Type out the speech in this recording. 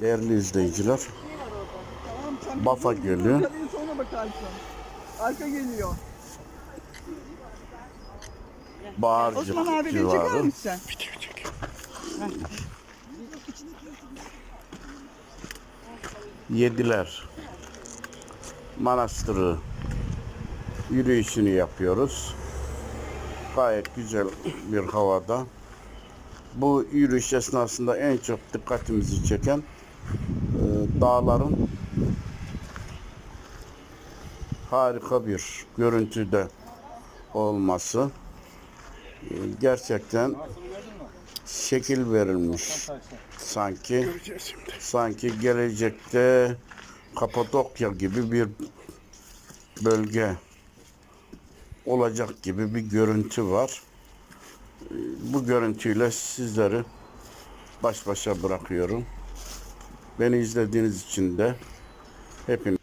Değerli izleyiciler, Bafa geliyor. Sonra bakarsın. Arka geliyor. Bağırcık Osman abi civarı. misin? Yediler. Manastırı yürüyüşünü yapıyoruz. Gayet güzel bir havada. Bu yürüyüş esnasında en çok dikkatimizi çeken e, dağların harika bir görüntüde olması. E, gerçekten şekil verilmiş sanki sanki gelecekte Kapadokya gibi bir bölge olacak gibi bir görüntü var bu görüntüyle sizleri baş başa bırakıyorum. Beni izlediğiniz için de hepiniz